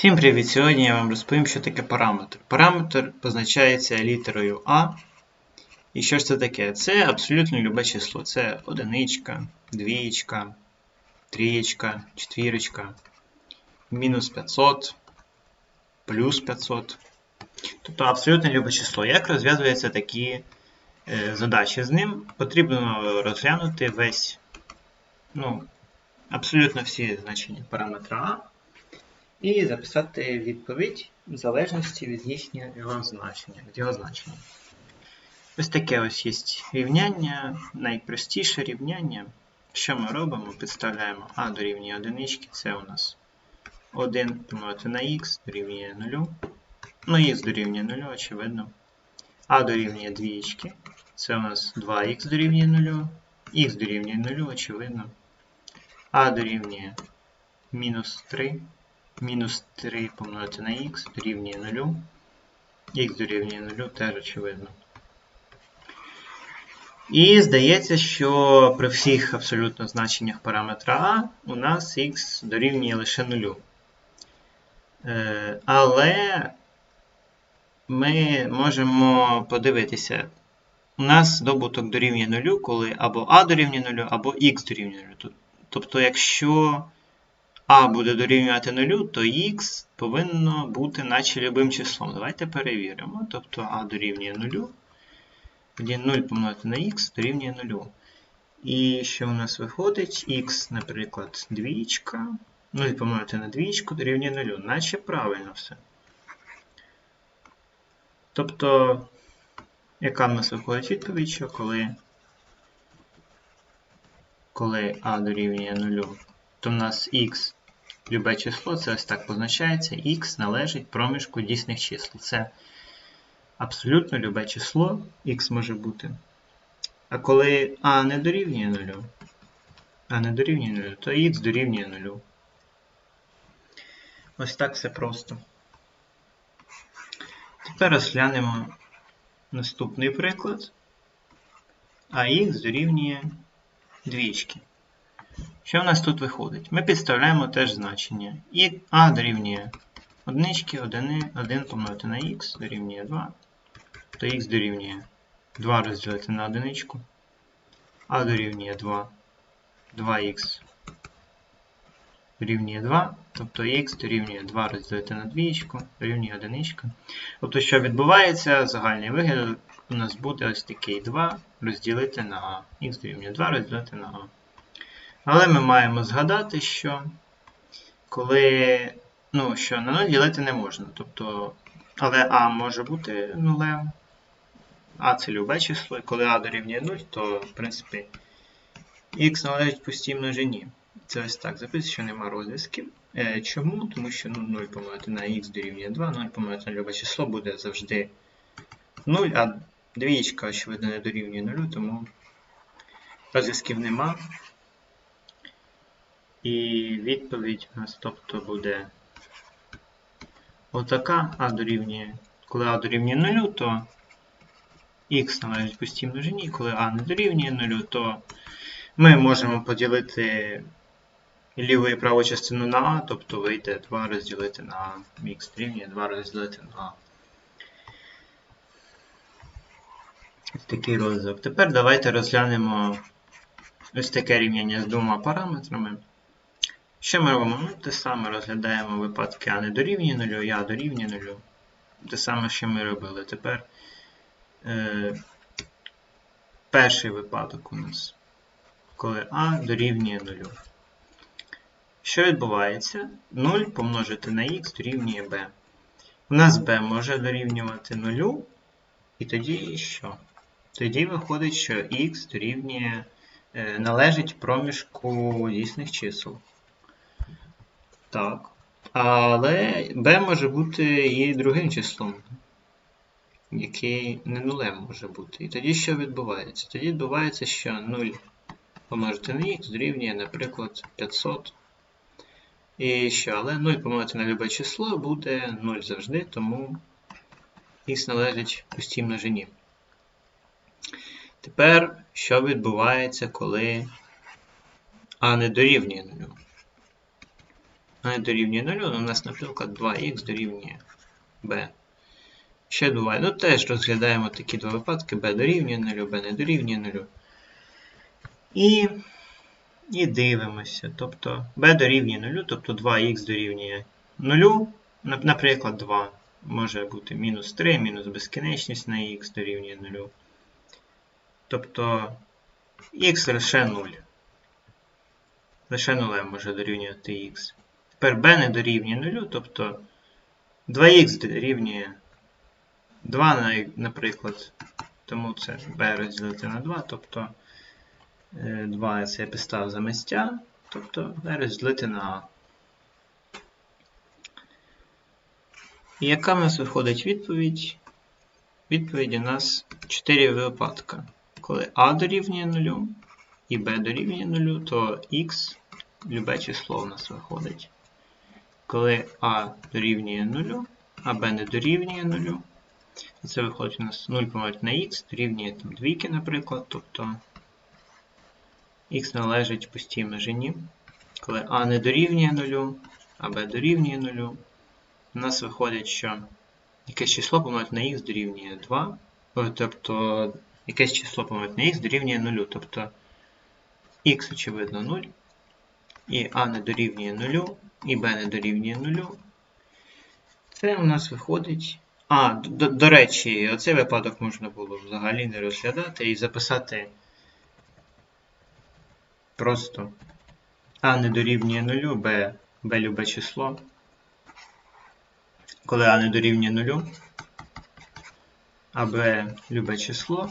Всім привіт! Сьогодні я вам розповім, що таке параметр. Параметр позначається літерою А. І що ж це таке? Це абсолютно любе число. Це одиничка, двієчка, трієчка, четвірочка, мінус 500, плюс 500. Тобто абсолютно любе число. Як розв'язуються такі е, задачі з ним? Потрібно розглянути весь, ну, абсолютно всі значення параметра А і записати відповідь в залежності від їхнього значення. від його значення. Ось таке ось є рівняння, найпростіше рівняння. Що ми робимо? Підставляємо А дорівнює 1, це у нас 1 помножити на х дорівнює 0. Ну, х дорівнює 0, очевидно. А дорівнює 2, це у нас 2х дорівнює 0, х дорівнює 0, очевидно. А дорівнює мінус 3 мінус 3 помножити на х дорівнює 0. Х дорівнює 0 теж очевидно. І здається, що при всіх абсолютно значеннях параметра А у нас х дорівнює лише 0. Е, але ми можемо подивитися. У нас добуток дорівнює 0, коли або А дорівнює 0, або х дорівнює 0. Тобто, якщо а буде дорівнювати 0, то х повинно бути наче любим числом. Давайте перевіримо. Тобто а дорівнює 0. Тоді 0 помножити на х дорівнює 0. І що у нас виходить? х, наприклад, 2. 0 помножити на 2 дорівнює 0. Наче правильно все. Тобто, яка в нас виходить відповідь, що коли, коли а дорівнює 0, то в нас х любе число, це ось так позначається, х належить проміжку дійсних чисел. Це абсолютно любе число, х може бути. А коли а не дорівнює 0, а не дорівнює 0, то х дорівнює 0. Ось так все просто. Тепер розглянемо наступний приклад. А х дорівнює двічки. Що в нас тут виходить? Ми підставляємо теж значення. І А дорівнює 1, 1, 1 помножити на х дорівнює 2, то х дорівнює 2 розділити на 1, а дорівнює 2, 2х дорівнює 2, тобто х дорівнює 2 розділити на 2 дорівнює 1. Тобто, що відбувається, загальний вигляд у нас буде ось такий 2 розділити на а. х дорівнює 2 розділити на а. Але ми маємо згадати, що коли ну, що на 0 ділити не можна. Тобто, Але А може бути нулем. А це любе число, і коли А дорівнює 0, то, в принципі, х належить пустій множині. Це ось так записується, що нема розв'язків. Е, чому? Тому що ну, 0 помножити на х дорівнює 2, 0 помножити на любе число буде завжди 0, а двічка, очевидно, не дорівнює 0, тому розв'язків нема. І відповідь у нас тобто буде отака А дорівнює. Коли А дорівнює 0, то х належить пустій множині, коли А не дорівнює 0, то ми можемо поділити ліву і праву частину на А, тобто вийде 2 розділити на А. Х дорівнює 2 розділити на А. Ось такий розвиток. Тепер давайте розглянемо ось таке рівняння з двома параметрами. Що ми робимо? Ну, Те саме розглядаємо випадки А не дорівнює 0, і А дорівнює 0. Те саме, що ми робили. Тепер е, перший випадок у нас, коли А дорівнює 0. Що відбувається? 0 помножити на х дорівнює b. У нас b може дорівнювати 0, і тоді що? Тоді виходить, що х дорівнює, е, належить проміжку дійсних чисел. Так. Але b може бути і другим числом, який не нулем може бути. І тоді що відбувається? Тоді відбувається, що 0 помножити на х дорівнює, наприклад, 500. І що? Але 0 помножити на любе число буде 0 завжди, тому х належить пустій множині. Тепер, що відбувається, коли А не дорівнює 0? Не дорівнює 0, ну, у нас, наприклад, 2х дорівнює b. Ще буває. Ну, теж розглядаємо такі два випадки: b дорівнює 0, b не дорівнює 0. І, і дивимося. Тобто b дорівнює 0, тобто 2х дорівнює 0, наприклад, 2. Може бути мінус 3, мінус безкінечність на х дорівнює 0. Тобто х лише 0. Лише 0 може дорівнювати х. Тепер b не дорівнює 0, тобто 2х дорівнює 2, наприклад. Тому це b розділити на 2, тобто е, 2 це я підстав замістя, тобто b розділити на a. І яка в нас виходить відповідь? Відповідь у нас 4 випадка. Коли a дорівнює 0 і b дорівнює 0, то x любе число у нас виходить. Коли a дорівнює 0, а b не дорівнює 0, то це виходить у нас 0 помножити на x дорівнює там, двійки, наприклад, тобто x належить пустій межині. Коли a не дорівнює 0, а b дорівнює 0, у нас виходить, що якесь число помножити на х дорівнює 2, тобто якесь число помножити на х дорівнює 0, тобто х, очевидно, 0, і а не дорівнює 0, і b не дорівнює 0. Це у нас виходить. А, до, до речі, оцей випадок можна було взагалі не розглядати і записати просто а не дорівнює 0, b, b любе число. Коли а не дорівнює 0, а b любе число,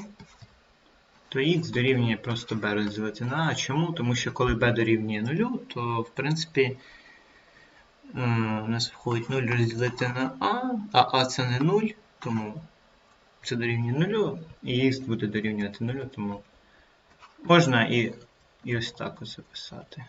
то х дорівнює просто b розділити на а. Чому? Тому що коли b дорівнює 0, то в принципі е, у нас входить 0 розділити на а, а а це не 0, тому це дорівнює 0, і х буде дорівнювати 0, тому можна і, і ось так ось записати.